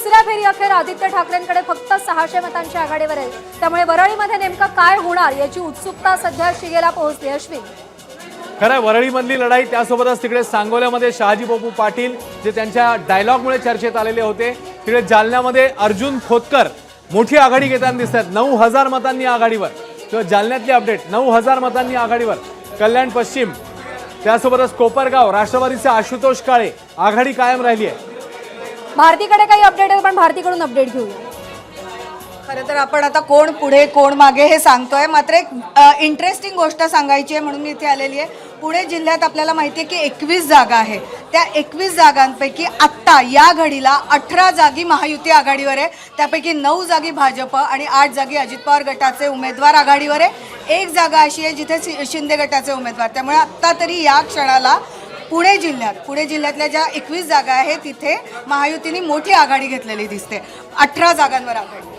दुसऱ्या फेरी अखेर आदित्य ठाकरेंकडे फक्त सहाशे मतांची आघाडीवर आहे त्यामुळे वरळीमध्ये नेमकं काय होणार याची उत्सुकता सध्या शिगेला पोहोचली अश्विन. खरं आहे, वरळीमधली लढाई त्यासोबतच तिकडे सांगोल्यामध्ये शहाजी बापू पाटील जे त्यांच्या डायलॉगमुळे चर्चेत आलेले होते तिकडे जालन्यामध्ये अर्जुन खोतकर मोठी आघाडी घेताना दिसत आहेत नऊ हजार मतांनी आघाडीवर. किंवा जालन्यातली अपडेट नऊ हजार मतांनी आघाडीवर. कल्याण पश्चिम त्यासोबतच कोपरगाव राष्ट्रवादीचे आशुतोष काळे आघाडी कायम राहिली आहे. भारतीकडे काही अपडेट आहे पण भारतीकडून अपडेट घेऊया. खरं तर आपण आता कोण पुढे कोण मागे हे सांगतोय. मात्र एक इंटरेस्टिंग गोष्ट सांगायची आहे म्हणून मी इथे आलेली आहे. पुणे जिल्ह्यात आपल्याला माहिती आहे की एकवीस जागा आहे त्या एकवीस जागांपैकी आत्ता या घडीला अठरा जागी महायुती आघाडीवर आहे. त्यापैकी नऊ जागी भाजप आणि आठ जागी अजित पवार गटाचे उमेदवार आघाडीवर आहे. एक जागा अशी आहे जिथे शि- शिंदे गटाचे उमेदवार. त्यामुळे आत्ता तरी या क्षणाला पुणे जिल्ह्यात. पुणे जिल्ह्यातल्या ज्या एकवीस जागा आहेत तिथे महायुतीने मोठी आघाडी घेतलेली दिसते. अठरा जागांवर आघाडी.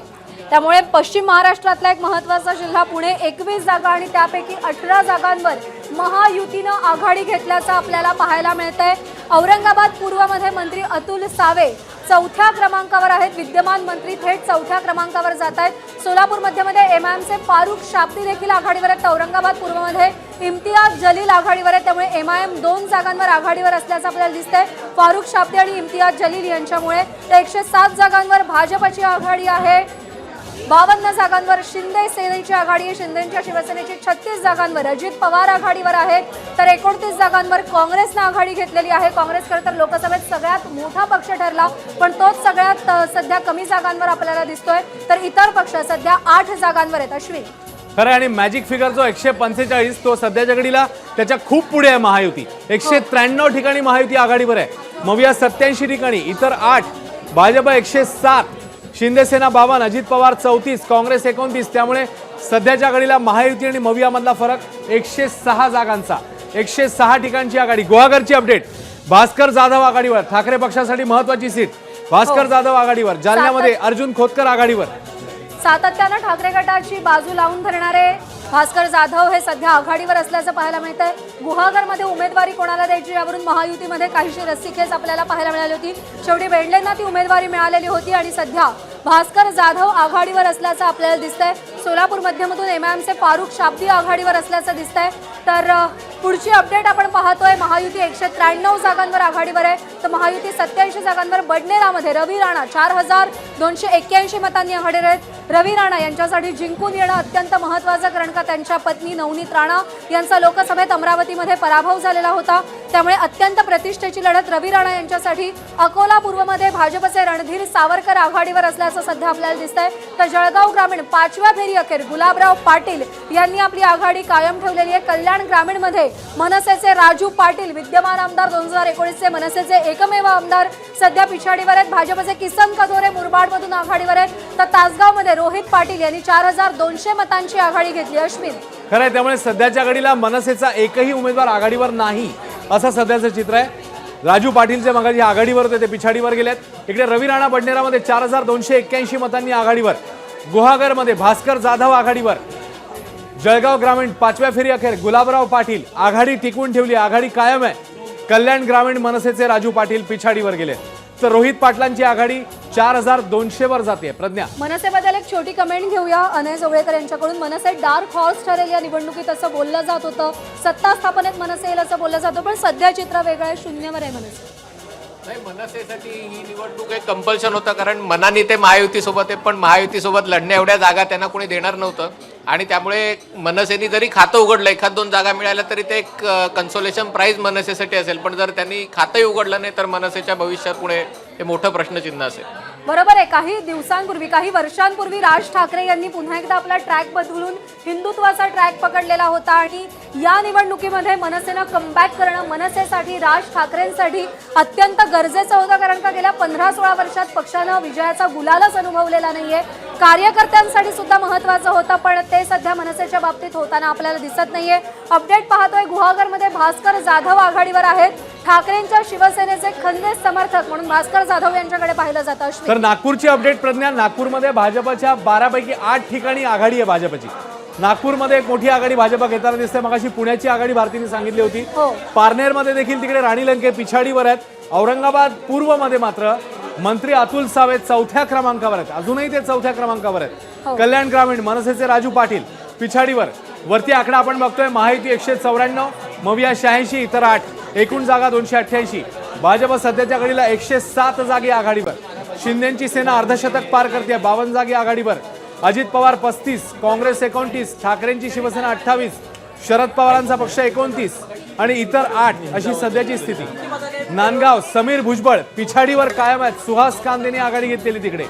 त्यामुळे पश्चिम महाराष्ट्रातला एक महत्त्वाचा जिल्हा पुणे एकवीस जागा आणि त्यापैकी अठरा जागांवर महायुतीनं आघाडी घेतल्याचं आपल्याला पाहायला मिळतंय. औरंगाबाद पूर्वमध्ये मंत्री अतुल सावे चौथ्या क्रमांकावर आहेत. विद्यमान मंत्री थेट चौथ्या क्रमांकावर जात आहेत. सोलापूर मध्यमध्ये एमचे फारुख शाब्दी देखील आघाडीवर आहेत. औरंगाबाद पूर्वमध्ये इम्तियाज जलील आघाडीवर आहे त्यामुळे एम आय एम दोन जागांवर आघाडीवर असल्याचं आपल्याला दिसतंय. फारुख शाब्दी आणि इम्तियाज जलील यांच्यामुळे तर एकशे सात जागांवर भाजपची आघाडी आहे. बावन्न जागांवर शिंदे सेनेची आघाडी आहे. शिंदेच्या शिवसेनेची छत्तीस जागांवर अजित पवार आघाडीवर आहेत तर एकोणतीस जागांवर काँग्रेसनं आघाडी घेतलेली आहे. काँग्रेस खरं तर लोकसभेत सगळ्यात मोठा पक्ष ठरला पण तोच सगळ्यात सध्या कमी जागांवर आपल्याला दिसतोय. तर इतर पक्ष सध्या आठ जागांवर आहेत. अश्विन. खरं आहे आणि मॅजिक फिगर जो एकशे पंचेचाळीस तो सध्याच्या घडीला त्याच्या खूप पुढे आहे महायुती. एकशे त्र्याण्णव ठिकाणी महायुती आघाडीवर आहे. मविया सत्याऐंशी ठिकाणी इतर आठ भाजप एकशे सात शिंदेसेना बावन अजित पवार चौतीस काँग्रेस एकोणतीस. त्यामुळे सध्याच्या घडीला महायुती आणि मवियामधला फरक एकशे सहा जागांचा. एकशे सहा ठिकाणची आघाडी. गुहागरची अपडेट. भास्कर जाधव आघाडीवर. ठाकरे पक्षासाठी महत्वाची सीट. भास्कर जाधव आघाडीवर. जालन्यामध्ये अर्जुन खोतकर आघाडीवर. सातत्यानं ठाकरे गटाची बाजू लावून धरणारे भास्कर जाधव हे सध्या आघाडीवर असल्याचं पाहायला मिळतंय. गुहागरमध्ये उमेदवारी कोणाला द्यायची? यावरून महायुतीमध्ये काहीशी रस्सीखेच आपल्याला पाहायला मिळाली होती. शेवटी बेंडलेंना ती उमेदवारी मिळालेली होती आणि सध्या भास्कर जाधव आघाडीवर असल्याचं आपल्याला दिसतंय. सोलापूर मध्यमधून एमआयएमचे फारुख शाब्दी आघाडीवर असल्याचं दिसतंय. तर पुढची अपडेट आपण पाहतोय. महायुती एकशे त्र्याण्णव जागांवर आघाडीवर आहे. तर महायुती सत्याऐंशी जागांवर बडनेरामध्ये रवी राणा चार हजार दोनशे एक्क्याऐंशी मतांनी आघाडीवर आहेत. रवी राणा यांच्यासाठी जिंकून येणं अत्यंत महत्वाचं कारण का त्यांच्या पत्नी नवनीत राणा यांचा लोकसभेत अमरावतीमध्ये पराभव झालेला होता. त्यामुळे अत्यंत प्रतिष्ठेची लढत रवी राणा यांच्यासाठी अकोला पूर्वमध्ये भाजपचे रणधीर सावरकर आघाडीवर असल्याचं असं सध्या आपल्याला दिसतंय. तर जळगाव ग्रामीण पाचव्या फेरी अखेर गुलाबराव पाटील यांनी आपली आघाडी कायम ठेवलेली आहे. कल्याण ग्रामीणमध्ये मनसेचे राजू पाटील विद्यमान आमदार दोन हजार एकोणीसचे मनसेचे एकमेव आमदार सध्या पिछाडीवर आहेत. भाजपचे किसन कदोरे मुरबाडमधून आघाडीवर आहेत. तर तासगावमध्ये रोहित पाटील यांनी चार हजार दोनशे मतांची आघाडी घेतली. अश्विन. खरं आहे त्यामुळे सध्याच्या घडीला मनसेचा एकही उमेदवार आघाडीवर नाही असं सध्याचं चित्र आहे. राजू पाटीलचे जे आघाडीवर होते ते पिछाडीवर गेलेत. इकडे रवी राणा बडनेरामध्ये चार हजार दोनशे एक्क्याऐंशी मतांनी आघाडीवर. गुहागरमध्ये भास्कर जाधव आघाडीवर. जळगाव ग्रामीण पाचव्या फेरी अखेर गुलाबराव पाटील आघाडी टिकवून ठेवली आघाडी कायम आहे. कल्याण ग्रामीण मनसेचे राजू पाटील पिछाडीवर गेले तर रोहित पाटलांची आघाडी चार हजार दोनशे वर जाते प्रज्ञा. मनसेबद्दल एक छोटी कमेंट घेऊया. अनय जोगळेकर यांच्याकडून मनसे डार्क हॉर्स ठरेल या निवडणुकीत असं बोललं जात होतं. सत्ता स्थापनेत मनसे येईल असं बोललं जातं पण सध्या चित्र वेगळं आहे शून्यावर आहे मनसे. नाही मनसेसाठी ही निवडणूक एक कंपल्शन होतं कारण मनाने ते महायुतीसोबत आहे पण महायुतीसोबत लढण्या एवढ्या जागा त्यांना कोणी देणार नव्हतं. आणि त्यामुळे मनसेने जरी खातं उघडलं एखाद दोन जागा मिळाल्या तरी ते एक कन्सोलेशन प्राईज मनसेसाठी असेल. पण जर त्यांनी खातंही उघडलं नाही तर मनसेच्या भविष्यात पुढे हे मोठं प्रश्नचिन्ह असेल. बरोबर आहे काही दिवसांपूर्वी काही वर्षांपूर्वी राज ठाकरे यांनी पुन्हा एकदा आपला ट्रॅक बदलून हिंदुत्वाचा ट्रॅक पकडलेला होता आणि या निवडणुकीमध्ये मनसेनं कमबॅक करणं मनसेसाठी राज ठाकरेंसाठी अत्यंत गरजेचं होतं. कारण का गेल्या पंधरा सोळा वर्षात पक्षानं विजयाचा गुलालच अनुभवलेला नाहीये. कार्यकर्त्यांसाठी सुद्धा महत्वाचं होतं पण ते सध्या मनसेच्या बाबतीत होताना आपल्याला दिसत नाहीये. अपडेट पाहतोय गुहागरमध्ये भास्कर जाधव आघाडीवर आहेत. ठाकरेंच्या शिवसेनेचे खंदे समर्थक म्हणून भास्कर जाधव यांच्याकडे पाहिलं जातं. अश्विन. तर नागपूरची अपडेट प्रज्ञा नागपूरमध्ये भाजपच्या बारापैकी आठ ठिकाणी आघाडी आहे भाजपची. नागपूरमध्ये एक मोठी आघाडी भाजप घेताना दिसते मगाशी पुण्याची आघाडी भारतीने सांगितली होती. हो. पारनेरमध्ये देखील तिकडे राणी लंके पिछाडीवर आहेत. औरंगाबाद पूर्वमध्ये मात्र मंत्री अतुल सावे चौथ्या क्रमांकावर आहेत. अजूनही ते चौथ्या क्रमांकावर आहेत. कल्याण ग्रामीण मनसेचे राजू पाटील पिछाडीवर. वरती आकडा आपण बघतोय. महायुती एकशे चौऱ्याण्णव मविया शहाऐंशी इतर आठ. एकूण जागा दोनशे अठ्ठ्याऐंशी. भाजप सध्याच्या घडीला एकशे सात जागी आघाडीवर. शिंदेची सेना अर्धशतक पार करते. बावन्न जागी आघाडीवर. अजित पवार पस्तीस काँग्रेस एकोणतीस ठाकरेंची शिवसेना अठ्ठावीस शरद पवारांचा पक्ष एकोणतीस आणि इतर आठ अशी सध्याची स्थिती. नांदगाव समीर भुजबळ पिछाडीवर कायम आहेत. सुहास कांदेने आघाडी घेतलेली तिकडे.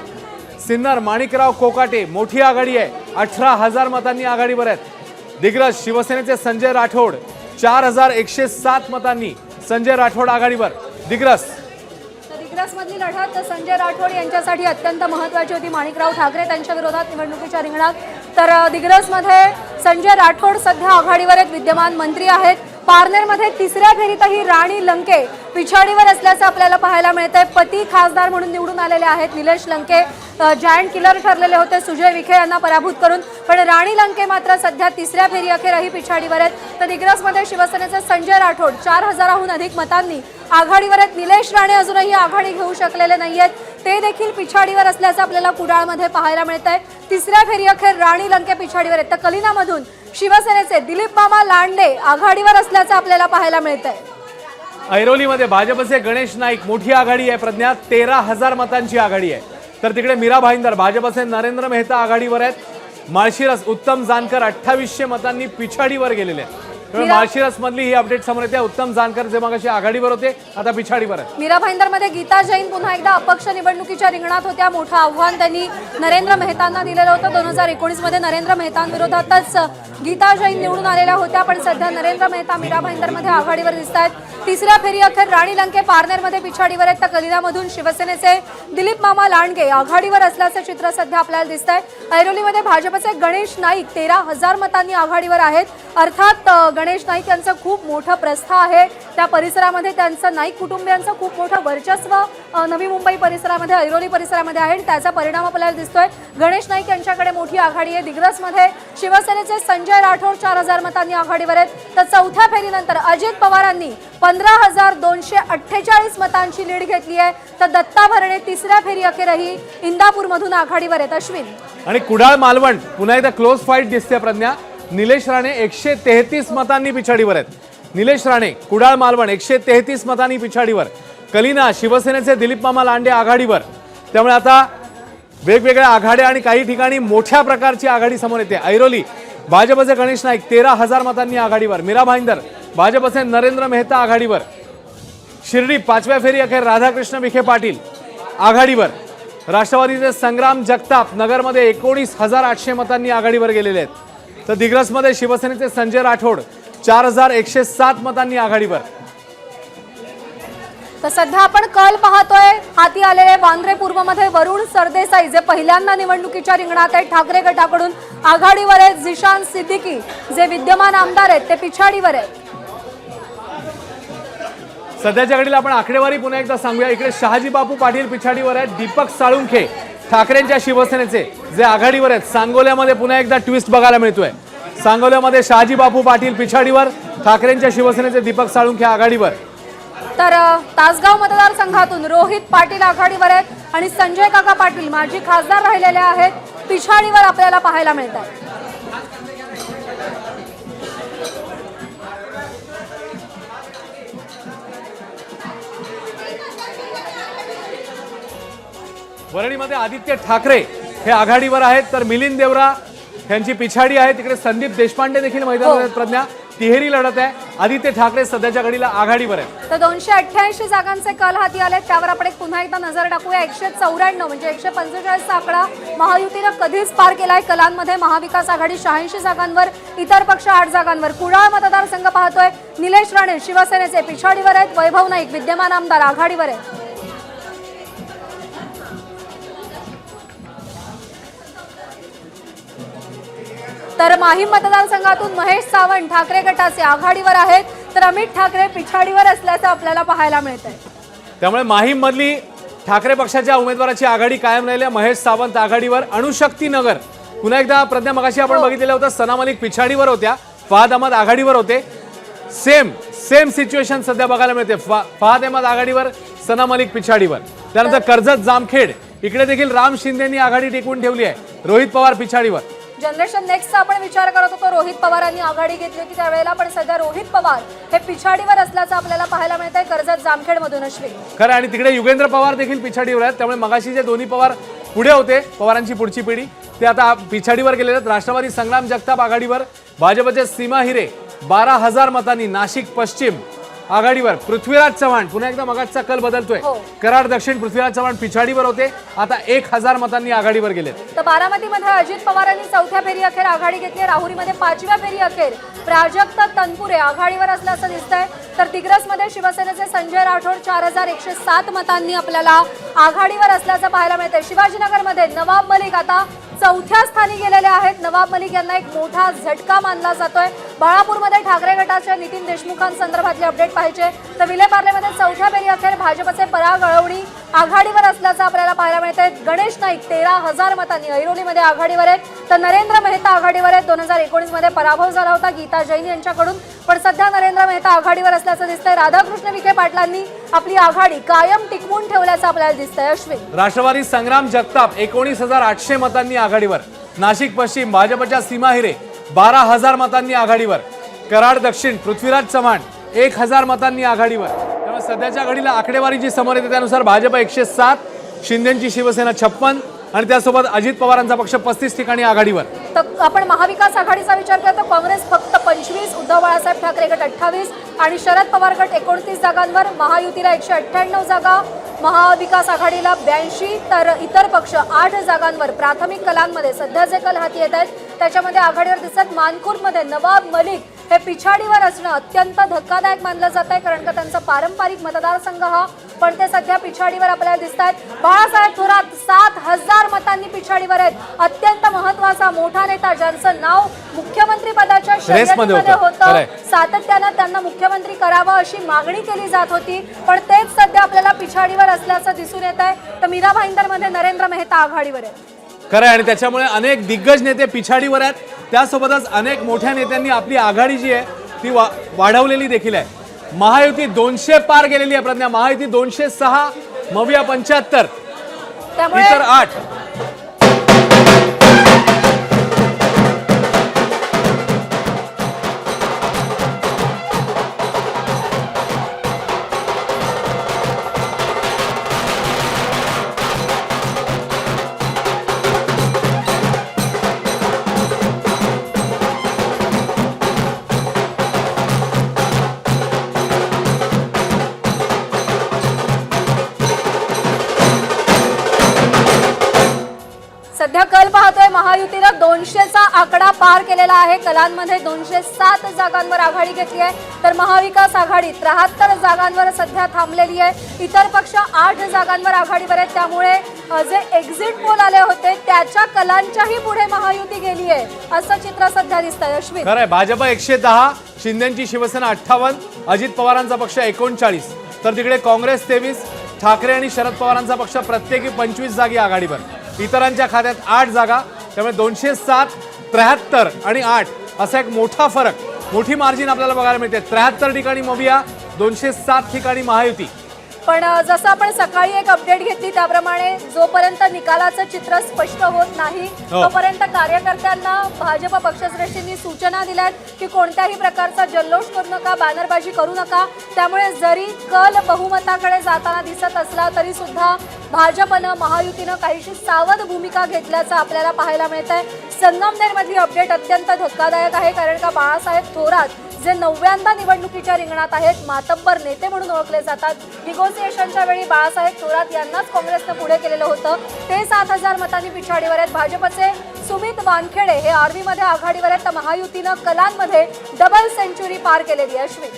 सिन्नर माणिकराव कोकाटे मोठी आघाडी आहे. अठरा हजार मतांनी आघाडीवर आहेत. दिग्रज शिवसेनेचे संजय राठोड चार हजार एकशे सात मतांनी संजय राठोड आघाडीवर. दिग्रस तर लढत संजय राठोड यांच्यासाठी अत्यंत महत्वाची होती. माणिकराव ठाकरे त्यांच्या विरोधात निवडणुकीच्या रिंगणात. तर दिग्रसमध्ये संजय राठोड सध्या आघाडीवर एक विद्यमान मंत्री आहेत. पारनेरमध्ये तिसऱ्या फेरीतही राणी लंके पिछाडीवर असल्याचं आपल्याला पाहायला मिळतंय. पती खासदार म्हणून निवडून आलेले आहेत निलेश लंके. जायंट किलर ठरलेले होते सुजय विखे यांना पराभूत करून. पण राणी लंके मात्र सध्या तिसऱ्या फेरी अखेरही पिछाडीवर आहेत. तर दिग्रसमध्ये शिवसेनेचे संजय राठोड चार हजाराहून अधिक मतांनी. आघाडीवर आहेत निलेश राणे अजूनही आघाडी घेऊ शकलेले नाही आहेत ते देखील पिछाडीवर असल्याचं आपल्याला कुडाळमध्ये पाहायला मिळत आहे तिसऱ्या फेरी अखेर राणी लंके पिछाडीवर आहेत. तर कलिनामधून शिवसेनेचे दिलीप मामा लांडे आघाडीवर असल्याचं आपल्याला पाहायला मिळत आहे ऐरोलीमध्ये भाजपचे गणेश नाईक मोठी आघाडी आहे प्रज्ञा तेरा हजार मतांची आघाडी आहे. तर तिकडे मीरा भाईंदर भाजपचे नरेंद्र मेहता आघाडीवर आहेत. माळशिरस उत्तम जानकर अठ्ठावीसशे मतांनी पिछाडीवर गेलेले आहेत. माळशिरस मधली ही अपडेट समोर येते. उत्तम जानकर जे मगाशी आघाडीवर होते आता पिछाडीवर मीरा भाईंदरमध्ये गीता जैन पुन्हा एकदा अपक्ष निवडणुकीच्या रिंगणात होत्या. मोठं आव्हान त्यांनी नरेंद्र मेहतांना दिलेलं होतं. दोन हजार एकोणीसमध्ये नरेंद्र मेहतांविरोधातच गीता जैन निवडून आलेल्या होत्या पण सध्या नरेंद्र मेहता मीरा भाईंदरमध्ये आघाडीवर दिसत आहेत. तिसऱ्या फेरी अखेर राणी लंके पारनेरमध्ये पिछाडीवर आहेत. तर कलिनामधून शिवसेनेचे दिलीप मामा लांडगे आघाडीवर असल्याचं चित्र सध्या आपल्याला दिसत आहे ऐरोलीमध्ये भाजपचे गणेश नाईक तेरा हजार मतांनी आघाडीवर आहेत. अर्थात गणेश नाईक यांचं खूप मोठं प्रस्था आहे. त्या परिसरामध्ये त्यांचं नाईक कुटुंबियांचं खूप मोठं वर्चस्व नवी मुंबई परिसरामध्ये ऐरोली परिसरामध्ये आहे. आणि त्याचा परिणाम आपल्याला दिसतोय. गणेश नाईक यांच्याकडे मोठी आघाडी आहे. दिग्रसमध्ये शिवसेनेचे संजय राठोड चार हजार मतांनी आघाडीवर आहेत. तर चौथ्या फेरीनंतर अजित पवारांनी पंधरा हजार दोनशे अठ्ठेचाळीस मतांची लीड घेतली आहे. तर दत्ता भरणे तिसऱ्या फेरी अखेरही इंदापूरमधून आघाडीवर आहेत. अश्विन. आणि कुडाळ मालवण पुन्हा एकदा क्लोज फाईट दिसते प्रज्ञा. निलेश राणे एकशे तेहतीस मतांनी पिछाडीवर आहेत. निलेश राणे कुडाळ मालवण एकशे तेहतीस मतांनी पिछाडीवर. कलिना शिवसेनेचे दिलीप मामा लांडे आघाडीवर. त्यामुळे आता वेगवेगळ्या आघाड्या आणि काही ठिकाणी मोठ्या प्रकारची आघाडी समोर येते. ऐरोली भाजपचे गणेश नाईक तेरा हजार मतांनी आघाडीवर. मीरा भाईंदर भाजपचे नरेंद्र मेहता आघाडीवर. शिर्डी पाचव्या फेरी अखेर राधाकृष्ण विखे पाटील आघाडीवर. राष्ट्रवादीचे संग्राम जगताप नगरमध्ये एकोणीस हजार आठशे मतांनी आघाडीवर गेलेले आहेत. तर दिग्रसमध्ये शिवसेनेचे संजय राठोड चार हजार एकशे सात मतांनी आघाडीवर. तर सध्या आपण कल पाहतोय हाती आलेले वांद्रे पूर्वमध्ये वरुण सरदेसाई जे पहिल्यांदा निवडणुकीच्या रिंगणात आहेत ठाकरे गटाकडून आघाडीवर आहेत झिशान सिद्दीकी जे विद्यमान आमदार आहेत ते पिछाडीवर आहेत. सध्याच्या घडीला आपण आकडेवारी पुन्हा एकदा सांगूया. इकडे शहाजी बापू पाटील पिछाडीवर आहेत दीपक साळुंखे ठाकरेंच्या शिवसेनेचे. जे आघाडीवर आहेत. सांगोल्यामध्ये पुन्हा एकदा ट्विस्ट बघायला मिळतोय. सांगोल्यामध्ये शहाजी बापू पाटील पिछाडीवर ठाकरेंच्या शिवसेनेचे दीपक साळुंखे आघाडीवर. तर तासगाव मतदारसंघातून रोहित पाटील आघाडीवर आहेत आणि संजय काका पाटील माजी खासदार राहिलेले आहेत पिछाडीवर आपल्याला पाहायला मिळतात वरळीमध्ये आदित्य ठाकरे हे आघाडीवर आहेत तर मिलिंद देवरा यांची पिछाडी आहे. तिकडे संदीप देशपांडे देखील मैदानात आहेत प्रज्ञा. तिहेरी लढत आहे. आदित्य ठाकरे सध्याच्या घडीला आघाडीवर आहे तर दोनशे अठ्ठ्याऐंशी जागांचे कल हाती आले त्यावर आपण एक पुन्हा एकदा नजर टाकूया. एकशे चौऱ्याण्णव म्हणजे एकशे पंचेचाळीसचा आकडा महायुतीनं कधीच पार केलाय. कलांमध्ये महाविकास आघाडी शहाऐंशी जागांवर इतर पक्ष आठ जागांवर. कुडाळ मतदारसंघ पाहतोय. निलेश राणे शिवसेनेचे पिछाडीवर आहेत. वैभव नाईक विद्यमान आमदार आघाडीवर आहेत. तर माहीम मतदारसंघातून महेश सावंत ठाकरे गटाचे आघाडीवर आहेत. तर अमित ठाकरे पिछाडीवर असल्याचं आपल्याला पाहायला मिळत आहे त्यामुळे माहीम मधली ठाकरे पक्षाच्या उमेदवाराची आघाडी कायम राहिल्या महेश सावंत आघाडीवर अणुशक्ती नगर. पुन्हा एकदा प्रज्ञा मगाशी आपण बघितलेलं होतं सना मलिक पिछाडीवर होत्या फहाद अहमद आघाडीवर होते. सेम सेम सिच्युएशन सध्या बघायला मिळते. फहाद अहमद आघाडीवर सना मलिक पिछाडीवर. त्यानंतर कर्जत जामखेड. इकडे देखील राम शिंदेनी आघाडी टिकवून ठेवली आहे. रोहित पवार पिछाडीवर. जनरेशन नेक्स्टचा आपण विचार करत होतो. रोहित पवारांनी आघाडी घेतली होती त्यावेळेला पण सध्या रोहित पवार हे पिछाडीवर असल्याचं आपल्याला पाहायला मिळत आहे कर्जत जामखेडमधून अश्विन. खरं आणि तिकडे युगेंद्र पवार देखील पिछाडीवर आहेत. त्यामुळे मगाशी जे दोन्ही पवार पुढे होते पवारांची पुढची पिढी ते आता पिछाडीवर गेलेले आहेत. राष्ट्रवादी संग्राम जगताप आघाडीवर भाजपचे सीमा हिरे बारा हजार मतांनी नाशिक पश्चिम. आघाडीवर पृथ्वीराज चव्हाण पुन्हा एकदा मगाचा कल बदलतोय. हो. कराड दक्षिण पृथ्वीराज चव्हाण पिछाडीवर होते. आता एक हजार मतांनी आघाडीवर गेलेत. तर बारामतीमध्ये अजित पवारांनी चौथ्या फेरी अखेर आघाडी घेतली. राहुरीमध्ये पाचव्या फेरी अखेर प्राजक्त तनपुरे आघाडीवर असल्याचं दिसतंय. तर दिग्रसमध्ये शिवसेनेचे संजय राठोड चार हजार एकशे सात मतांनी आपल्याला आघाडीवर असल्याचं पाहायला मिळतंय. शिवाजीनगरमध्ये नवाब मलिक आता चौथ्या स्थानी गेलेले आहेत. नवाब मलिक यांना एक मोठा झटका मानला जातोय. बाळापूरमध्ये ठाकरे गटाच्या नितीन देशमुखांसंदर्भातले अपडेट पाहिजे तर विलेपार्लेमध्ये चौथ्या फेरी अखेर भाजपचे पराग अळवणी आघाडीवर असल्याचं आपल्याला पाहायला मिळते गणेश नाईक तेरा हजार मतांनी ऐरोलीमध्ये आघाडीवर आहेत. तर नरेंद्र मेहता आघाडीवर आहेत. दोन हजार एकोणीसमध्ये पराभव झाला होता गीता जैन यांच्याकडून. पण सध्या नरेंद्र मेहता आघाडीवर असल्याचं दिसतंय. राधाकृष्ण विखे पाटलांनी आपली आघाडी कायम टिकवून ठेवल्याचं आपल्याला दिसतंय. अश्विन. राष्ट्रवादी संग्राम जगताप एकोणीस हजार आठशे मतांनी आघाडीवर. नाशिक पश्चिम भाजपच्या सीमा हिरे बारा हजार मतांनी आघाडीवर. कराड दक्षिण पृथ्वीराज चव्हाण एक हजार मतांनी आघाडीवर. त्यामुळे सध्याच्या घडीला आकडेवारी जी समोर येते त्यानुसार भाजप एकशे सात शिंदेची शिवसेना छप्पन आणि त्यासोबत अजित पवारांचा पक्ष पस्तीस ठिकाणी आघाडीवर. तर आपण महाविकास आघाडीचा विचार करतो. काँग्रेस फक्त पंचवीस उद्धव बाळासाहेब ठाकरे गट अठ्ठावीस आणि शरद पवार गट एकोणतीस जागांवर महायुतीला एकशे अठ्ठ्याण्णव जागा महाविकास आघाडीला ब्याऐंशी तर इतर पक्ष आठ जागांवर प्राथमिक कलांमध्ये सध्या जे कल हाती येत आहेत त्याच्यामध्ये आघाडीवर दिसत मानखुर्दमध्ये नवाब मलिक. हे पिछाडीवर असणं अत्यंत धक्कादायक मानलं जात आहे कारण का त्यांचा पारंपरिक मतदारसंघ हा पण ते सध्या पिछाडीवर आपल्याला दिसत आहेत बाळासाहेब थोरात सात हजार मतांनी पिछाडीवर आहेत. अत्यंत महत्त्वाचा मोठा नेता ज्यांचं नाव मुख्यमंत्री पदाच्या शर्यतीमध्ये होतं. सातत्यानं त्यांना मुख्यमंत्री करावं अशी मागणी केली जात होती पण तेच सध्या आपल्याला पिछाडीवर असल्याचं दिसून येत आहे तर मीरा भाईंदरमध्ये नरेंद्र मेहता आघाडीवर आहे खरं आहे आणि त्याच्यामुळे अनेक दिग्गज नेते पिछाडीवर आहेत. त्यासोबतच अनेक मोठ्या नेत्यांनी आपली आघाडी जी आहे ती वा वाढवलेली देखील आहे. महायुती दोनशे पार गेलेली आहे प्रज्ञा. महायुती दोनशे सहा मविया पंच्याहत्तर. त्यामुळे आठ. आकडा पार केलेला आहे. कलांमध्ये दोनशे सात जागांवर आघाडी घेतली आहे. तर महाविकास आघाडी त्र्याहत्तर जागांवर सध्या थांबलेली आहे. इतर पक्ष आठ जागांवर आघाडीवर आहेत. त्यामुळे जे एक्झिट पोल आले होते त्याच्या कलांच्याही पुढे महायुती गेली आहे. असं चित्र सध्या दिसतंय. अश्विन. खरं आहे भाजप एकशे दहा शिंदेची शिवसेना अठ्ठावन्न अजित पवारांचा पक्ष एकोणचाळीस. तर तिकडे काँग्रेस तेवीस ठाकरे आणि शरद पवारांचा पक्ष प्रत्येकी पंचवीस जागी आघाडीवर. इतरांच्या खात्यात आठ जागा त्यामुळे दोनशे सात त्र्याहत्तर आणि आठ असा एक मोठा फरक. मोठी मार्जिन आपल्याला बघायला मिळते. त्र्याहत्तर ठिकाणी मविया दोनशे सात ठिकाणी महायुती. पण जसं आपण सकाळी एक अपडेट घेतली त्याप्रमाणे जोपर्यंत निकालाचं चित्र स्पष्ट होत नाही हो. तोपर्यंत कार्यकर्त्यांना भाजप पक्षश्रेष्ठींनी सूचना दिल्यात की कोणत्याही प्रकारचा जल्लोष करू नका बॅनरबाजी करू नका त्यामुळे जरी कल बहुमताकडे जाताना दिसत असला तरी सुद्धा भाजपनं महायुतीनं काहीशी सावध भूमिका घेतल्याचं आपल्याला पाहायला मिळत आहे संगमनेरमधली अपडेट अत्यंत धक्कादायक आहे कारण का बाळासाहेब थोरात जे नव्यांदा निवडणुकीच्या रिंगणात आहेत मातब्बर नेते म्हणून ओळखले जातात. निगोसिएशनच्या वेळी बाळासाहेब थोरात यांनाच काँग्रेसनं पुढे केलेलं होतं. ते सात हजार मतांनी पिछाडीवर आहेत. भाजपचे सुमित वानखेडे हे आर्मीमध्ये आघाडीवर आहेत. तर महायुतीनं कलांमध्ये डबल सेंचुरी पार केलेली आहे अश्विन.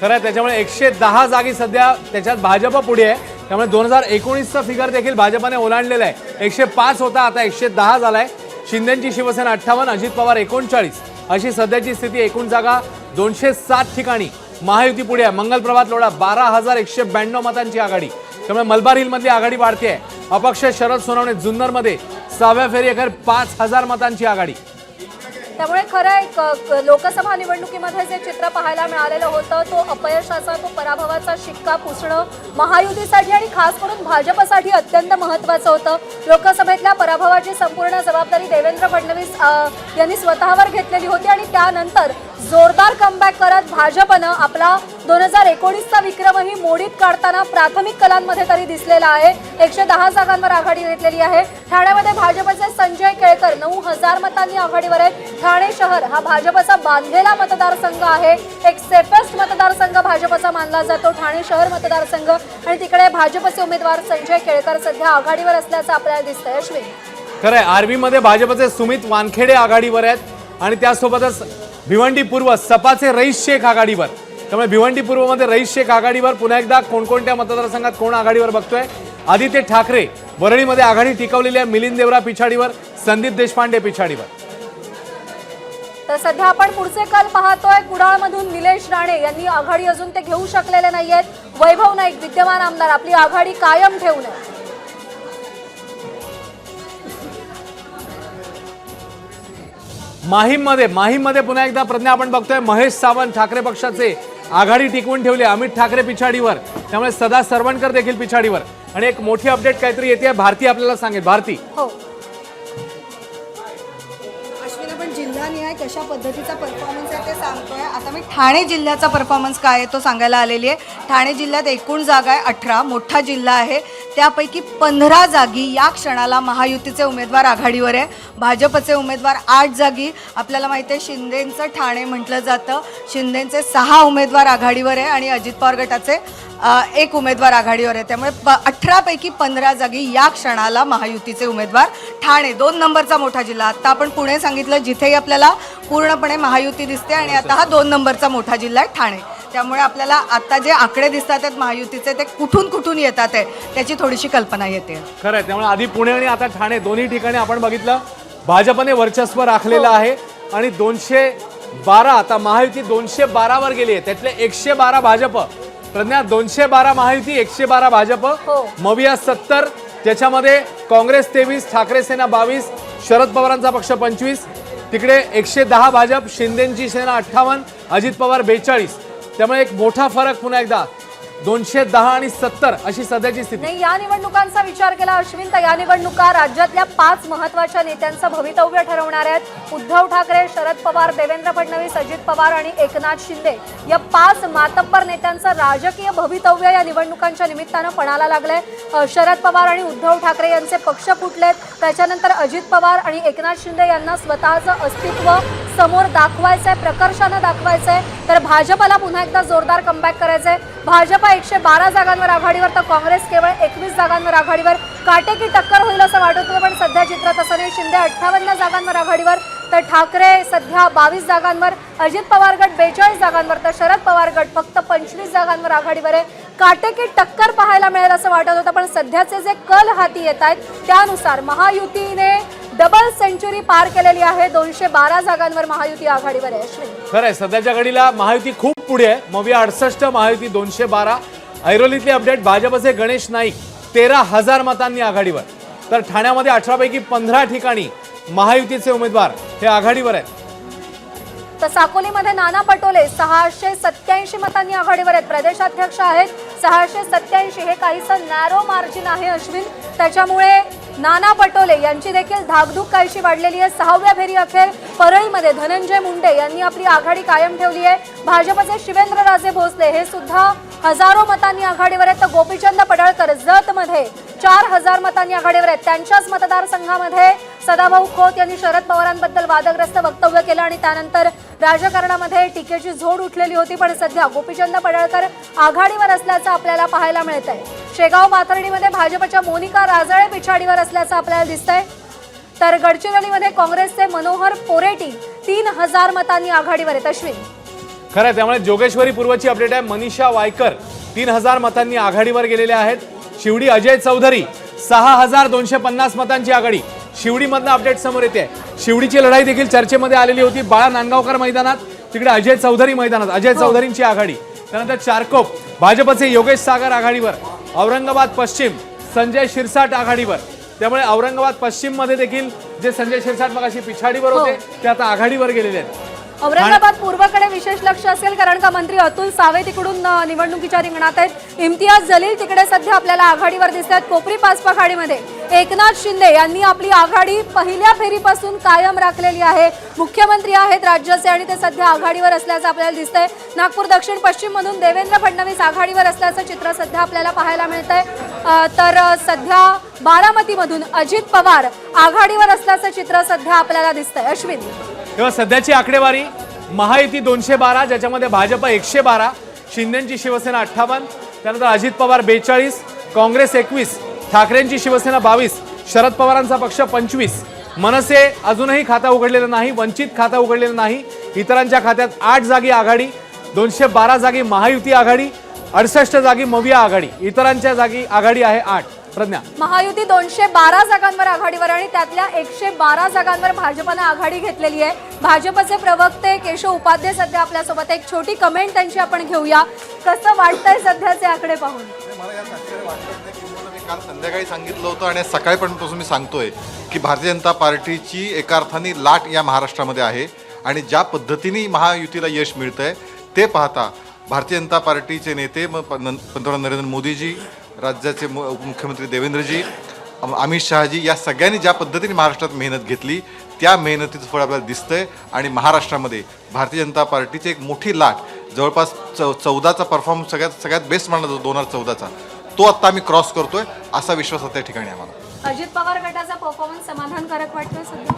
खरं त्याच्यामुळे एकशे दहा जागी सध्या त्याच्यात भाजप पुढे आहे. त्यामुळे दोन हजार एकोणीसचा फिगर देखील भाजपाने ओलांडलेला आहे. एकशे पाच होता आता एकशे दहा झाला आहे शिंदेची शिवसेना अठ्ठावन्न अजित पवार एकोणचाळीस. अशी सध्याची स्थिती एकूण जागा दोनशे सात ठिकाणी महायुती पुढे आहे. मंगल प्रभात लोढा बारा हजार एकशे ब्याण्णव मतांची आघाडी. त्यामुळे मलबार हिलमधली आघाडी वाढते आहे. अपक्ष शरद सोनवणे जुन्नरमध्ये सहाव्या फेरी अखेर पाच हजार मतांची आघाडी. त्यामुळे खरं आहे क- लोकसभा निवडणुकीमध्ये जे चित्र पाहायला मिळालेलं होतं तो अपयशाचा तो पराभवाचा शिक्का पुसणं महायुतीसाठी आणि खास करून भाजपसाठी अत्यंत महत्त्वाचं होतं. लोकसभेतल्या पराभवाची संपूर्ण जबाबदारी देवेंद्र फडणवीस यांनी स्वतःवर घेतलेली होती आणि त्यानंतर जोरदार कमबॅक करत भाजपनं आपला दोन हजार एकोणीसचा विक्रमही मोडीत काढताना प्राथमिक कलांमध्ये तरी दिसलेला आहे. एकशे दहा जागांवर आघाडी घेतलेली आहे. ठाण्यामध्ये भाजपचे संजय केळकर नऊ हजार मतांनी आघाडीवर आहेत. ठाणे शहर हा भाजपचा बांधलेला मतदारसंघ आहे. एक सेफेस्ट मतदारसंघ भाजपचा मानला जातो. ठाणे शहर मतदारसंघ आणि तिकडे भाजपचे उमेदवार संजय केळकर सध्या आघाडीवर असल्याचं आपल्याला दिसतंय. अश्विन. खरंय आर्वीमध्ये भाजपचे सुमित वानखेडे आघाडीवर आहेत आणि त्यासोबतच भिवंडी पूर्व सपाचे रईस शेख आघाडीवर. त्यामुळे भिवंडी पूर्वमध्ये रईस शेख आघाडीवर पुन्हा एकदा कोणकोणत्या मतदारसंघात कोण आघाडीवर बघतोय? आदित्य ठाकरे वरळीमध्ये आघाडी टिकवलेली आहे मिलिंद देवरा पिछाडीवर संदीप देशपांडे पिछाडीवर. तर सध्या आपण पुढचे कल पाहतोय. कुडाळमधून निलेश राणे यांनी आघाडी अजून ते घेऊ शकलेले नाहीयेत. वैभव नाईक विद्यमान आमदार आपली आघाडी कायम ठेवून माहीममध्ये माहीममध्ये पुन्हा एकदा प्रज्ञा आपण बघतोय. महेश सावंत ठाकरे पक्षाचे आघाडी टिकवून ठेवली अमित ठाकरे पिछाडीवर. त्यामुळे सदा सरवणकर देखील पिछाडीवर. आणि एक मोठी अपडेट काहीतरी येते भारती आपल्याला सांगेल. भारती. हो. कशा पद्धतीचा परफॉर्मन्स आहे ते सांगतोय. आता मी ठाणे जिल्ह्याचा परफॉर्मन्स काय आहे तो सांगायला आलेली आहे. ठाणे जिल्ह्यात एकूण जागा आहे अठरा मोठा जिल्हा आहे. त्यापैकी पंधरा जागी या क्षणाला महायुतीचे उमेदवार आघाडीवर आहे. भाजपचे उमेदवार आठ जागी. आपल्याला माहिती आहे शिंदेंचं ठाणे म्हटलं जातं. शिंदेंचे सहा उमेदवार आघाडीवर आहे आणि अजित पवार गटाचे एक उमेदवार आघाडीवर आहे. त्यामुळे प अठरापैकी पंधरा जागी या क्षणाला महायुतीचे उमेदवार ठाणे दोन नंबरचा मोठा जिल्हा. आत्ता आपण पुणे सांगितलं जिथेही आपल्याला पूर्णपणे महायुती दिसते आणि आता हा दोन नंबरचा मोठा जिल्हा आहे ठाणे. त्यामुळे आपल्याला आता जे आकडे दिसतात आहेत महायुतीचे ते कुठून कुठून येतात आहे त्याची थोडीशी कल्पना येते. खरंय त्यामुळे आधी पुणे आणि आता ठाणे दोन्ही ठिकाणी आपण बघितलं भाजपने वर्चस्व राखलेलं आहे आणि दोनशे बारा आता महायुती दोनशे बारावर गेली आहे त्यातले एकशे बारा भाजप. प्रज्ञा दोनशे बारा महायुती एकशे बारा भाजप. हो. मविया सत्तर त्याच्यामध्ये काँग्रेस तेवीस ठाकरे सेना बावीस शरद पवारांचा पक्ष पंचवीस तिकडे एकशे दहा भाजप शिंदेची सेना अठ्ठावन्न अजित पवार बेचाळीस. त्यामुळे एक मोठा फरक पुन्हा एकदा. दोनशे दहा आणि सत्तर अशी सध्याची स्थिती. नाही या निवडणुकांचा विचार केला अश्विन तर या निवडणुका राज्यातल्या पाच महत्त्वाच्या नेत्यांचं भवितव्य ठरवणार आहेत. उद्धव ठाकरे शरद पवार देवेंद्र फडणवीस अजित पवार आणि एकनाथ शिंदे. या पाच मातब्बर नेत्यांचं राजकीय भवितव्य या निवडणुकांच्या निमित्तानं पणाला लागलंय. शरद पवार आणि उद्धव ठाकरे यांचे पक्ष फुटलेत. त्याच्यानंतर अजित पवार आणि एकनाथ शिंदे यांना स्वतःचं अस्तित्व समोर दाखवायचंय प्रकर्षानं दाखवायचंय. तर भाजपला पुन्हा एकदा जोरदार कमबॅक करायचंय. भाजप एकशे बारा जागांवर आघाडीवर तर काँग्रेस केवळ एकवीस जागांवर आघाडीवर. काटेकी टक्कर होईल असं वाटत होतं पण सध्या चित्र तसं नाही. शिंदे अठ्ठावन्न जागांवर आघाडीवर तर ठाकरे सध्या बावीस जागांवर. अजित पवार गट बेचाळीस जागांवर तर शरद पवार गट फक्त पंचवीस जागांवर आघाडीवर आहे. काटेकी टक्कर पाहायला मिळेल असं वाटत होतं पण सध्याचे जे कल हाती येत आहेत त्यानुसार महायुतीने डबल सेंचुरी पार केलेली आहे. दोनशे बारा जागांवर महायुती आघाडीवर आहे. अश्विन. खरंय सध्याच्या घडीला महायुती खूप पुढे आहे. मविया अडसष्ट महायुती दोनशे बारा. ऐरोलीतली अपडेट भाजपचे गणेश नाईक तेरा हजार मतांनी आघाडीवर. तर ठाण्यामध्ये अठरापैकी पंधरा ठिकाणी महायुतीचे उमेदवार हे आघाडीवर आहेत. तर साकोलीमध्ये नाना पटोले सहाशे सत्याऐंशी मतांनी आघाडीवर आहेत. प्रदेशाध्यक्ष आहेत. सहाशे सत्याऐंशी हे काहीसं नॅरो मार्जिन आहे अश्विन. त्याच्यामुळे नाना पटोले यांची देखील धाकधूक काहीशी वाढलेली आहे. सहाव्या फेरी अखेर परळीमध्ये धनंजय मुंडे यांनी आपली आघाडी कायम ठेवली आहे. भाजपचे शिवेंद्रराजे भोसले हे सुद्धा हजारो मतांनी आघाडीवर आहेत. तर गोपीचंद पडळकर जतमध्ये चार हजार मतांनी आघाडीवर आहेत. त्यांच्याच मतदारसंघामध्ये सदाभाऊ खोत यांनी शरद पवारांबद्दल वादग्रस्त वक्तव्य केलं आणि त्यानंतर राजकारणामध्ये टीकेची झोड उठलेली होती. पण सध्या गोपीचंद पडळकर आघाडीवर असल्याचं आपल्याला पाहायला मिळत आहे शेगाव पाथर्डीमध्ये भाजपच्या मोनिका राजळे पिछाडीवर असल्याचं आपल्याला दिसतंय. तर गडचिरोलीमध्ये काँग्रेसचे मनोहर पोरेटी तीन हजार मतांनी आघाडीवर आहेत. अश्विन. खरं आहे, त्यामुळे जोगेश्वरी पूर्वची अपडेट आहे. मनीषा वायकर तीन हजार मतांनी आघाडीवर गेलेले आहेत. शिवडी अजय चौधरी सहा हजार दोनशे पन्नास मतांची आघाडी शिवडीमधनं अपडेट समोर येते. शिवडीची लढाई देखील चर्चेमध्ये आलेली होती. बाळा नांदगावकर मैदानात तिकडे अजय चौधरी मैदानात अजय चौधरींची आघाडी. त्यानंतर चारकोप भाजपचे योगेश सागर आघाडीवर. औरंगाबाद पश्चिम संजय शिरसाट आघाडीवर. त्यामुळे औरंगाबाद पश्चिममध्ये देखील जे संजय शिरसाट मग अशी पिछाडीवर होते ते आता आघाडीवर गेलेले आहेत. औरंगाबाद पूर्वकडे विशेष लक्ष असेल कारण का मंत्री अतुल सावे तिकडून निवडणुकीच्या रिंगणात आहेत. इम्तियाज जलील तिकडे सध्या आपल्याला आघाडीवर दिसत आहेत. कोपरी पाचपा खाडीमध्ये एकनाथ शिंदे यांनी आपली आघाडी पहिल्या फेरीपासून कायम राखलेली आहे. मुख्यमंत्री आहेत राज्याचे आणि ते सध्या आघाडीवर असल्याचं आपल्याला दिसतंय. नागपूर दक्षिण पश्चिम मधून देवेंद्र फडणवीस आघाडीवर असल्याचं चित्र सध्या आपल्याला पाहायला मिळत आहे तर सध्या बारामतीमधून अजित पवार आघाडीवर असल्याचं चित्र सध्या आपल्याला दिसतंय. अश्विन. तेव्हा सध्याची आकडेवारी महायुती दोनशे बारा ज्याच्यामध्ये भाजप एकशे बारा शिंदेची शिवसेना अठ्ठावन्न त्यानंतर अजित पवार बेचाळीस काँग्रेस एकवीस ठाकरेंची शिवसेना बावीस शरद पवारांचा पक्ष पंचवीस. मनसे अजूनही खाता उघडलेलं नाही वंचित खाता उघडलेलं नाही. इतरांच्या खात्यात आठ जागी आघाडी दोनशे बारा जागी महायुती आघाडी अडसष्ट जागी मविया आघाडी. इतरांच्या जागी आघाडी आहे आठ. प्रज्ञा. महायुती दोनशे बारा जागांवर आघाडीवर आणि त्यातल्या एकशे बारा जागांवर भाजपनं आघाडी घेतलेली आहे. भाजपचे प्रवक्ते केशव उपाध्ये सध्या आपल्यासोबत एक छोटी कमेंट त्यांची आपण घेऊया. कसं वाटतंय सध्याचे आकडे पाहून? मला काल संध्याकाळी सांगितलं होतं आणि सकाळपर्यंतपासून मी सांगतोय की भारतीय जनता पार्टीची एका अर्थाने लाट या महाराष्ट्रामध्ये आहे आणि ज्या पद्धतीने महायुतीला यश मिळतं आहे ते पाहता भारतीय जनता पार्टीचे नेते मग प- पंतप्रधान नरेंद्र मोदीजी राज्याचे मु- मुख्यमंत्री देवेंद्रजी अमित शहाजी या सगळ्यांनी ज्या पद्धतीने महाराष्ट्रात मेहनत घेतली त्या मेहनतीचं फळ आपल्याला दिसतंय आणि महाराष्ट्रामध्ये भारतीय जनता पार्टीची एक मोठी लाट जवळपास चौ चौदाचा परफॉर्मन्स सगळ्यात सगळ्यात बेस्ट मानला जातो दोन हजार चौदाचा. तो आत्ता आम्ही क्रॉस करतोय असा विश्वास आता त्या ठिकाणी आम्हाला. अजित पवार गटाचा परफॉर्मन्स समाधानकारक वाटतोय सध्या?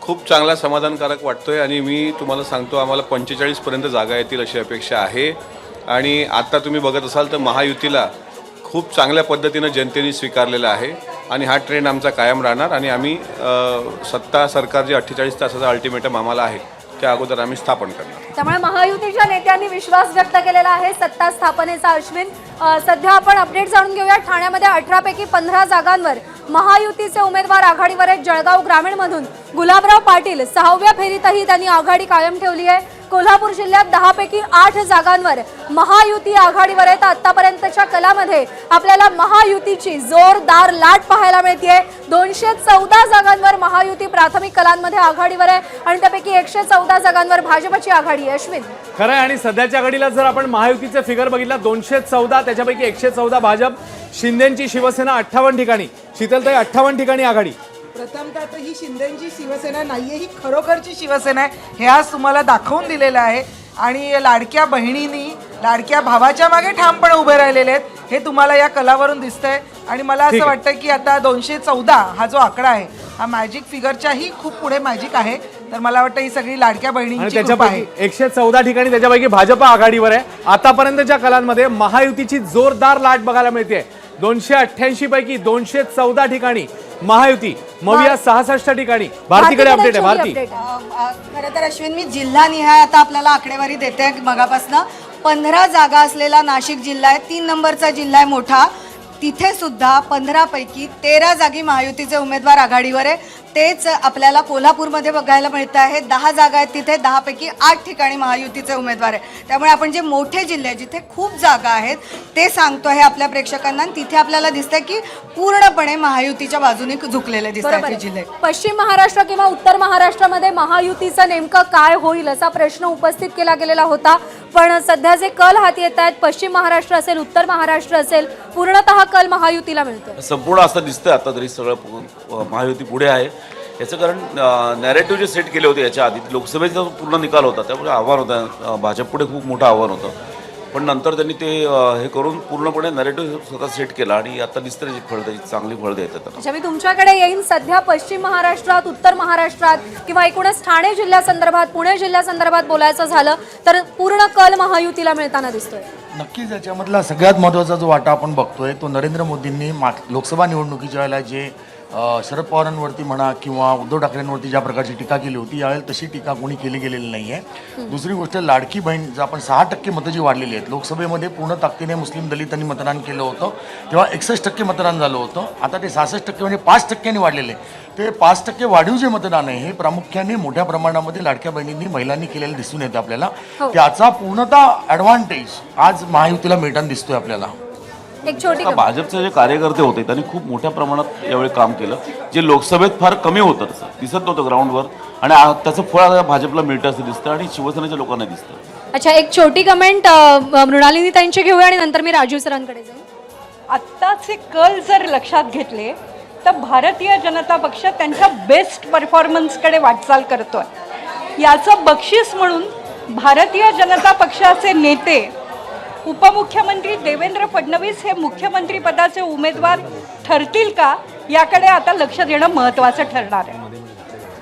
खूप चांगला समाधानकारक वाटतोय आणि मी तुम्हाला सांगतो आम्हाला पंचेचाळीसपर्यंत जागा येतील अशी अपेक्षा आहे. आणि आता तुम्ही बघत असाल तर महायुतीला खूप चांगल्या पद्धतीनं जनतेने स्वीकारलेला आहे. आणि हा ट्रेंड आमचा कायम राहणार आणि आम्ही सत्ता सरकार जे अठ्ठेचाळीस तासाचा अल्टिमेटम आम्हाला आहे त्या अगोदर आम्ही स्थापन करणार. त्यामुळे महायुतीच्या नेत्यांनी विश्वास व्यक्त केलेला आहे सत्ता स्थापनेचा अश्विन. सध्या आपण अपडेट जाणून घेऊया. ठाण्यामध्ये अठरा पैकी पंधरा जागांवर महायुतीचे उमेदवार आघाडीवर आहेत जळगाव ग्रामीणमधून. गुलाबराव पाटील सहाव्या फेरीतही त्यांनी आघाडी कायम ठेवली आहे. कोल्हापूर जिल्ह्यात दहापैकी आठ जागांवर महायुती आघाडीवर आहेत. आतापर्यंतच्या कलामध्ये आपल्याला महायुतीची जोरदार लाट पाहायला मिळते दोनशे चौदा जागांवर महायुती प्राथमिक कलांमध्ये आघाडीवर आहे आणि त्यापैकी एकशे चौदा जागांवर भाजपची आघाडी आहे. अश्विन. खरं आहे आणि सध्याच्या घडीला जर आपण महायुतीचे फिगर बघितला दोनशे चौदा त्याच्यापैकी एकशे चौदा भाजप शिंदेची शिवसेना अठ्ठावन्न ठिकाणी शीतलताई अठ्ठावन्न ठिकाणी आघाडी. प्रथमतः तर ही शिंदेची शिवसेना नाहीये ही खरोखरची शिवसेना आहे. हे आज तुम्हाला दाखवून दिलेलं आहे. आणि लाडक्या बहिणींनी लाडक्या भावाच्या मागे ठामपणे उभे राहिलेले आहेत. हे तुम्हाला या कलावरून दिसतंय. आणि मला असं आहे. वाटतं की आता दोनशे चौदा हा जो आकडा आहे हा मॅजिक फिगरच्याही खूप पुढे मॅजिक आहे. तर मला वाटतं ही सगळी लाडक्या आणि बहिणींची कृपा आहे. त्याच्यापैकी एकशे चौदा ठिकाणी त्याच्यापैकी भाजप आघाडीवर आहे. आतापर्यंतच्या कलांमध्ये महायुतीची जोरदार लाट बघायला मिळते दोनशे अठ्ठ्याऐंशी पैकी दोनशे चौदा ठिकाणी महायुती. मविया सहासष्ट ठिकाणी. भारतीकडे अपडेट आहे भारती. खरं तर अश्विन मी जिल्हानिहाय आता आपल्याला आकडेवारी देते मगापासनं. पंधरा जागा असलेला नाशिक जिल्हा आहे. तीन नंबरचा जिल्हा आहे मोठा. तिथे सुद्धा पंधरापैकी तेरा जागी महायुतीचे उमेदवार आघाडीवर आहे. तेच आपल्याला कोल्हापूरमध्ये बघायला मिळतं आहे. दहा जागा आहेत तिथे दहापैकी आठ ठिकाणी महायुतीचे उमेदवार आहे. त्यामुळे आपण जे मोठे जिल्हे जिथे खूप जागा आहेत ते सांगतो आहे आपल्या प्रेक्षकांना. तिथे आपल्याला दिसतंय की पूर्णपणे महायुतीच्या बाजूने झुकलेले दिसत बरोबर आहेत आहे. जिल्हे. पश्चिम महाराष्ट्र किंवा उत्तर महाराष्ट्रामध्ये महायुतीचं नेमकं काय होईल असा प्रश्न उपस्थित केला गेलेला होता. पण सध्या जे कल हाती येत आहेत पश्चिम महाराष्ट्र असेल उत्तर महाराष्ट्र असेल पूर्णतः कल महायुतीला मिळतो संपूर्ण असं दिसतंय आता तरी सगळं महायुती पुढे आहे. याचं कारण नॅरेटिव्ह जे सेट केले होते याच्या आधी लोकसभेचा पूर्ण निकाल होता त्यामुळे आव्हान होतं. भाजप पुढे खूप मोठं आव्हान होतं. पण नंतर त्यांनी ते अं, हे करून पूर्णपणे नॅरेटिव्ह स्वतः सेट केला आणि आता दिसतं त्याची फळ त्याची चांगली फळ देतात त्यांना. अच्छा मी तुमच्याकडे येईन सध्या पश्चिम महाराष्ट्रात उत्तर महाराष्ट्रात किंवा एकूणच ठाणे जिल्ह्यासंदर्भात पुणे जिल्ह्यासंदर्भात बोलायचं झालं तर पूर्ण कल महायुतीला मिळताना दिसतोय. नक्कीच याच्यामधला सगळ्यात महत्त्वाचा जो वाटा आपण बघतोय तो नरेंद्र मोदींनी मा लोकसभा निवडणुकीच्या वेळेला जे शरद पवारांवरती म्हणा किंवा उद्धव ठाकरेंवरती ज्या प्रकारची टीका केली होती यावेळेला तशी टीका कोणी केली गेलेली नाही आहे दुसरी गोष्ट लाडकी बहीण जर आपण सहा टक्के मतं जी वाढलेली आहेत लोकसभेमध्ये पूर्ण ताकदीने मुस्लिम दलितांनी मतदान केलं होतं तेव्हा एकसष्ट टक्के मतदान झालं होतं आता ते सहासष्ट टक्के म्हणजे पाच टक्क्यांनी वाढलेले. ते पाच टक्के वाढीव जे मतदान आहे हे प्रामुख्याने मोठ्या प्रमाणामध्ये लाडक्या बहिणींनी महिलांनी केलेलं दिसून येतं आपल्याला. त्याचा पूर्णतः ॲडव्हान्टेज आज महायुतीला मिळताना दिसतोय आपल्याला. एक छोटी का भाजपचे जे कार्यकर्ते होते त्यांनी खूप मोठ्या प्रमाणात यावेळी काम केलं. जे लोकसभेत फार कमी होतं तसं दिसत नव्हतं ग्राउंडवर आणि आ- त्याचं फळ आता भाजपला मिळतं असं दिसतं आणि शिवसेनेच्या लोकांना दिसतं. अच्छा एक छोटी कमेंट मृणालिनी ताईंची घेऊया आणि नंतर मी राजीव सरांकडे जाईल आत्ताचे कल जर लक्षात घेतले तर भारतीय जनता पक्ष त्यांच्या बेस्ट परफॉर्मन्सकडे वाटचाल करतोय. याचं बक्षीस म्हणून भारतीय जनता पक्षाचे नेते उपमुख्यमंत्री देवेंद्र फडणवीस हे मुख्यमंत्री पदाचे उमेदवार ठरतील का? याकडे आता लक्ष देणं महत्त्वाचं ठरणार आहे.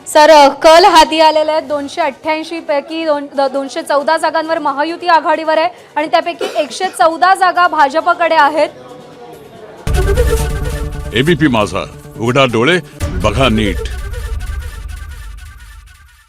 सर कल हाती आलेले आहेत दोनशे अठ्ठ्याऐंशी पैकी दोन द- दोनशे चौदा जागांवर महायुती आघाडीवर आहे आणि त्यापैकी एकशे चौदा जागा भाजपकडे आहेत. एबीपी माझा. उघडा डोळे बघा नीट.